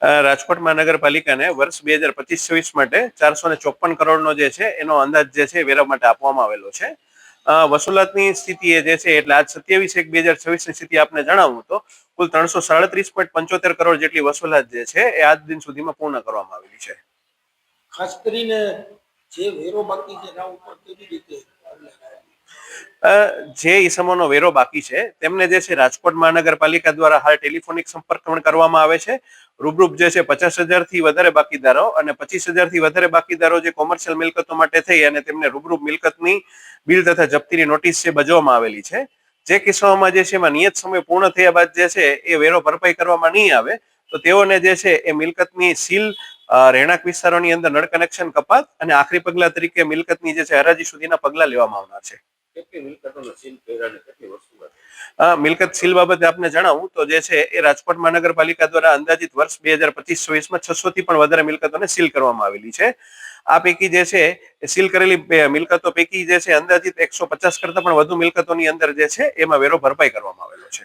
રાજકોટ મહાનગરપાલિકાને વર્ષ બે હજાર પચીસ છવ્વીસ માટે ચારસો ને ચોપન કરોડનો જે છે, એનો અંદાજ જે છે, વેરા માટે આપવામાં આવેલો છે. વસૂલાતની સ્થિતિ એ જે છે, એટલે આજ સત્યાવીસ એક બે હજાર છવ્વીસની સ્થિતિ આપને જણાવું તો, કુલ ત્રણસો સાડત્રીસ પોઈન્ટ પંચોતેર કરોડ જેટલી વસૂલાત જે છે, એ આજ દિન સુધીમાં પૂર્ણ કરવામાં આવેલી છે. ખાસ કરીને જે વેરો બાકી છે એના ઉપર કેવી રીતે જે ઈસમોનો વેરો બાકી છે, તેમને જે છે રાજકોટ મહાનગરપાલિકા દ્વારા હાલ ટેલિફોનિક સંપર્ક પણ કરવામાં આવે છે. રૂબરૂપ જે છે પચાસથી વધારે બાકીદારો અને પચીસથી વધારે બાકીદારો જે કોમર્શિયલ મિલકતો માટે થઈ અને તેમને રૂબરૂપ મિલકતની બિલ તથા જપ્તીની નોટિસ છે બજવવામાં આવેલી છે. જે કિસ્સાઓમાં જે છે એમાં નિયત સમય પૂર્ણ થયા બાદ જે છે એ વેરો ભરપાઈ કરવામાં નહીં આવે, તો તેઓને જે છે એ મિલકતની સીલ રહેણાંક વિસ્તારોની અંદર નળ કનેક્શન કપાત અને આખરી પગલા તરીકે મિલકતની જે છે હરાજી સુધીના પગલા લેવામાં આવનાર છે. કેટલી મિલકતોનો મિલકત સીલ બાબતે આપને જણાવું તો જે છે એ રાજકોટ મહાનગરપાલિકા દ્વારા અંદાજિત વર્ષ બે હજાર પચીસ ચોવીસમાં છસો થી પણ વધારે મિલકતોને સીલ કરવામાં આવેલી છે. આ પૈકી જે છે સીલ કરેલી મિલકતો પૈકી જે છે અંદાજિત એકસો પચાસ કરતા પણ વધુ મિલકતોની અંદર જે છે એમાં વેરો ભરપાઈ કરવામાં આવેલો છે.